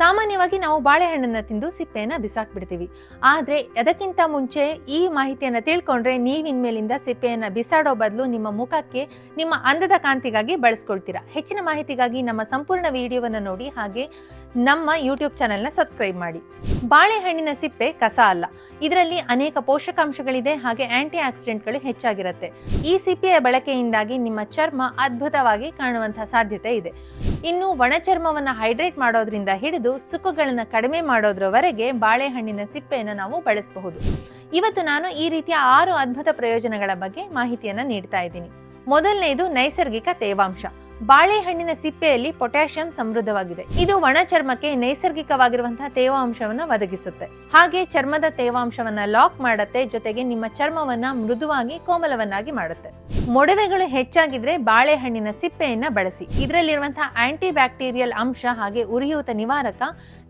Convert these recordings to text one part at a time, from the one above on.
ಸಾಮಾನ್ಯವಾಗಿ ನಾವು ಬಾಳೆಹಣ್ಣನ್ನು ತಿಂದು ಸಿಪ್ಪೆಯನ್ನು ಬಿಸಾಕ್ಬಿಡ್ತೀವಿ. ಆದರೆ ಅದಕ್ಕಿಂತ ಮುಂಚೆ ಈ ಮಾಹಿತಿಯನ್ನು ತಿಳ್ಕೊಂಡ್ರೆ ನೀವಿನ ಇನ್ಮೇಲಿಂದ ಸಿಪ್ಪೆಯನ್ನು ಬಿಸಾಡೋ ಬದಲು ನಿಮ್ಮ ಮುಖಕ್ಕೆ ನಿಮ್ಮ ಅಂದದ ಕಾಂತಿಗಾಗಿ ಬಳಸ್ಕೊಳ್ತೀರಾ. ಹೆಚ್ಚಿನ ಮಾಹಿತಿಗಾಗಿ ನಮ್ಮ ಸಂಪೂರ್ಣ ವಿಡಿಯೋವನ್ನು ನೋಡಿ ಹಾಗೆ ನಮ್ಮ ಯೂಟ್ಯೂಬ್ ಚಾನೆಲ್ನ ಸಬ್ಸ್ಕ್ರೈಬ್ ಮಾಡಿ. ಬಾಳೆಹಣ್ಣಿನ ಸಿಪ್ಪೆ ಕಸ ಅಲ್ಲ. ಇದರಲ್ಲಿ ಅನೇಕ ಪೋಷಕಾಂಶಗಳಿದೆ, ಹಾಗೆ ಆಂಟಿ ಆಕ್ಸಿಡೆಂಟ್ಗಳು ಹೆಚ್ಚಾಗಿರುತ್ತೆ. ಈ ಸಿಪ್ಪೆಯ ಬಳಕೆಯಿಂದಾಗಿ ನಿಮ್ಮ ಚರ್ಮ ಅದ್ಭುತವಾಗಿ ಕಾಣುವಂತಹ ಸಾಧ್ಯತೆ ಇದೆ. ಇನ್ನು ಒಣ ಚರ್ಮವನ್ನು ಹೈಡ್ರೇಟ್ ಮಾಡೋದ್ರಿಂದ ಹಿಡಿದು ಸುಕ್ಕುಗಳನ್ನು ಕಡಿಮೆ ಮಾಡೋದ್ರವರೆಗೆ ಬಾಳೆಹಣ್ಣಿನ ಸಿಪ್ಪೆಯನ್ನು ನಾವು ಬಳಸಬಹುದು. ಇವತ್ತು ನಾನು ಈ ರೀತಿಯ ಆರು ಅದ್ಭುತ ಪ್ರಯೋಜನಗಳ ಬಗ್ಗೆ ಮಾಹಿತಿಯನ್ನು ನೀಡ್ತಾ ಇದ್ದೀನಿ. ಮೊದಲನೆಯದು ನೈಸರ್ಗಿಕ ತೇವಾಂಶ. ಬಾಳೆಹಣ್ಣಿನ ಸಿಪ್ಪೆಯಲ್ಲಿ ಪೊಟ್ಯಾಷಿಯಂ ಸಮೃದ್ಧವಾಗಿದೆ. ಇದು ಒಣ ಚರ್ಮಕ್ಕೆ ನೈಸರ್ಗಿಕವಾಗಿರುವಂತಹ ತೇವಾಂಶವನ್ನ ಒದಗಿಸುತ್ತೆ. ಹಾಗೆ ಚರ್ಮದ ತೇವಾಂಶವನ್ನ ಲಾಕ್ ಮಾಡುತ್ತೆ, ಜೊತೆಗೆ ನಿಮ್ಮ ಚರ್ಮವನ್ನ ಮೃದುವಾಗಿ ಕೋಮಲವನ್ನಾಗಿ ಮಾಡುತ್ತೆ. ಮೊಡವೆಗಳು ಹೆಚ್ಚಾಗಿದ್ರೆ ಬಾಳೆಹಣ್ಣಿನ ಸಿಪ್ಪೆಯನ್ನ ಬಳಸಿ. ಇದರಲ್ಲಿರುವಂತಹ ಆಂಟಿ ಬ್ಯಾಕ್ಟೀರಿಯಲ್ ಅಂಶ ಹಾಗೆ ಉರಿಯೂತ ನಿವಾರಕ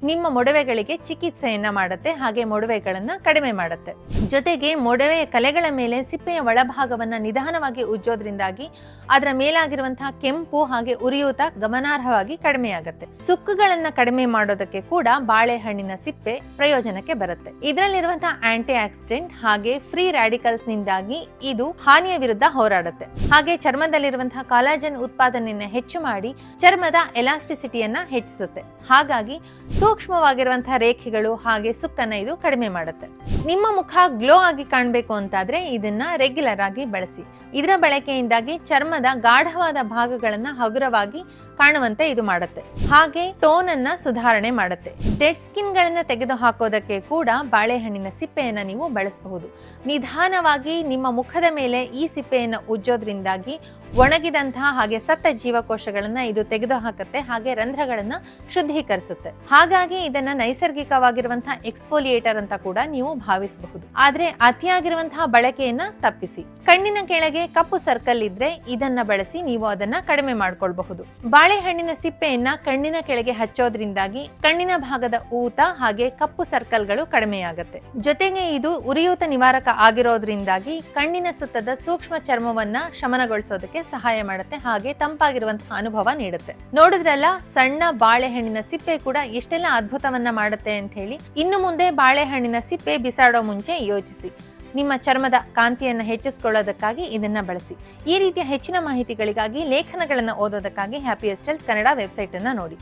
ನಿಮ್ಮ ಮೊಡವೆಗಳಿಗೆ ಚಿಕಿತ್ಸೆಯನ್ನ ಮಾಡುತ್ತೆ, ಹಾಗೆ ಮೊಡವೆಗಳನ್ನ ಕಡಿಮೆ ಮಾಡುತ್ತೆ. ಜೊತೆಗೆ ಮೊಡವೆಯ ಕಲೆಗಳ ಮೇಲೆ ಸಿಪ್ಪೆಯ ಒಳಭಾಗವನ್ನ ನಿಧಾನವಾಗಿ ಉಜ್ಜೋದ್ರಿಂದಾಗಿ ಅದರ ಮೇಲಾಗಿರುವಂತಹ ಕೆಂಪು ಹಾಗೆ ಉರಿಯೂತ ಗಮನಾರ್ಹವಾಗಿ ಕಡಿಮೆಯಾಗುತ್ತೆ. ಸುಕ್ಕುಗಳನ್ನ ಕಡಿಮೆ ಮಾಡೋದಕ್ಕೆ ಕೂಡ ಬಾಳೆಹಣ್ಣಿನ ಸಿಪ್ಪೆ ಪ್ರಯೋಜನಕ್ಕೆ ಬರುತ್ತೆ. ಇದರಲ್ಲಿರುವಂತಹ ಆಂಟಿ ಆಕ್ಸಿಡೆಂಟ್ ಹಾಗೆ ಫ್ರೀ ರ್ಯಾಡಿಕಲ್ಸ್ ನಿಂದಾಗಿ ಇದು ಹಾನಿಯ ವಿರುದ್ಧ ಹೋರಾಡುತ್ತೆ. ಹಾಗೆ ಚರ್ಮದಲ್ಲಿರುವಂತಹ ಕಾಲಾಜನ್ ಉತ್ಪಾದನೆಯನ್ನ ಹೆಚ್ಚು ಮಾಡಿ ಚರ್ಮದ ಎಲಾಸ್ಟಿಸಿಟಿಯನ್ನ ಹೆಚ್ಚಿಸುತ್ತೆ. ಹಾಗಾಗಿ ಸೂಕ್ಷ್ಮವಾಗಿರುವಂತಹ ರೇಖೆಗಳು ಹಾಗೆ ಸುಕ್ಕನ್ನ ಇದು ಕಡಿಮೆ ಮಾಡುತ್ತೆ. ನಿಮ್ಮ ಮುಖ ಗ್ಲೋ ಆಗಿ ಕಾಣಬೇಕು ಅಂತಾದ್ರೆ ಇದನ್ನ ರೆಗ್ಯುಲರ್ ಆಗಿ ಬಳಸಿ. ಇದರ ಬಳಕೆಯಿಂದಾಗಿ ಚರ್ಮದ ಗಾಢವಾದ ಭಾಗಗಳನ್ನ ಹಗುರವಾಗಿ ಕಾಣುವಂತೆ ಇದು ಮಾಡುತ್ತೆ. ಹಾಗೆ ಟೋನ್ ಅನ್ನ ಸುಧಾರಣೆ ಮಾಡುತ್ತೆ. ಡೆಡ್ ಸ್ಕಿನ್ ಗಳನ್ನ ತೆಗೆದು ಹಾಕೋದಕ್ಕೆ ಕೂಡ ಬಾಳೆಹಣ್ಣಿನ ಸಿಪ್ಪೆಯನ್ನ ನೀವು ಬಳಸಬಹುದು. ನಿಧಾನವಾಗಿ ನಿಮ್ಮ ಮುಖದ ಮೇಲೆ ಈ ಸಿಪ್ಪೆಯನ್ನ ಉಜ್ಜೋದ್ರಿಂದಾಗಿ ಒಣಗಿದಂತಹ ಹಾಗೆ ಸತ್ತ ಜೀವಕೋಶಗಳನ್ನ ಇದು ತೆಗೆದು ಹಾಕುತ್ತೆ ಹಾಗೆ ರಂಧ್ರಗಳನ್ನ ಶುದ್ಧೀಕರಿಸುತ್ತೆ. ಹಾಗಾಗಿ ಇದನ್ನ ನೈಸರ್ಗಿಕವಾಗಿರುವಂತಹ ಎಕ್ಸ್ಪೋಲಿಯೇಟರ್ ಅಂತ ಕೂಡ ನೀವು ಭಾವಿಸಬಹುದು. ಆದ್ರೆ ಅತಿಯಾಗಿರುವಂತಹ ಬಳಕೆಯನ್ನ ತಪ್ಪಿಸಿ. ಕಣ್ಣಿನ ಕೆಳಗೆ ಕಪ್ಪು ಸರ್ಕಲ್ ಇದ್ರೆ ಇದನ್ನ ಬಳಸಿ ನೀವು ಅದನ್ನ ಕಡಿಮೆ ಮಾಡ್ಕೊಳ್ಬಹುದು. ಬಾಳೆಹಣ್ಣಿನ ಸಿಪ್ಪೆಯನ್ನ ಕಣ್ಣಿನ ಕೆಳಗೆ ಹಚ್ಚೋದ್ರಿಂದಾಗಿ ಕಣ್ಣಿನ ಭಾಗದ ಊತ ಹಾಗೆ ಕಪ್ಪು ಸರ್ಕಲ್ಗಳು ಕಡಿಮೆಯಾಗುತ್ತೆ. ಜೊತೆಗೆ ಇದು ಉರಿಯೂತ ನಿವಾರಕ ಆಗಿರೋದ್ರಿಂದಾಗಿ ಕಣ್ಣಿನ ಸುತ್ತದ ಸೂಕ್ಷ್ಮ ಚರ್ಮವನ್ನ ಶಮನಗೊಳಿಸೋದಕ್ಕೆ ಸಹಾಯ ಮಾಡುತ್ತೆ, ಹಾಗೆ ತಂಪಾಗಿರುವಂತಹ ಅನುಭವ ನೀಡುತ್ತೆ. ನೋಡಿದ್ರಲ್ಲ, ಸಣ್ಣ ಬಾಳೆಹಣ್ಣಿನ ಸಿಪ್ಪೆ ಕೂಡ ಎಷ್ಟೆಲ್ಲ ಅದ್ಭುತವನ್ನ ಮಾಡುತ್ತೆ ಅಂತ ಹೇಳಿ ಇನ್ನು ಮುಂದೆ ಬಾಳೆಹಣ್ಣಿನ ಸಿಪ್ಪೆ ಬಿಸಾಡೋ ಮುಂಚೆ ಯೋಚಿಸಿ. ನಿಮ್ಮ ಚರ್ಮದ ಕಾಂತಿಯನ್ನ ಹೆಚ್ಚಿಸಿಕೊಳ್ಳೋದಕ್ಕಾಗಿ ಇದನ್ನ ಬಳಸಿ. ಈ ರೀತಿಯ ಹೆಚ್ಚಿನ ಮಾಹಿತಿಗಳಿಗಾಗಿ ಲೇಖನಗಳನ್ನು ಓದೋದಕ್ಕಾಗಿ ಹ್ಯಾಪಿಯೆಸ್ಟ್ ಹೆಲ್ತ್ ಕನ್ನಡ ವೆಬ್ಸೈಟ್ ಅನ್ನ ನೋಡಿ.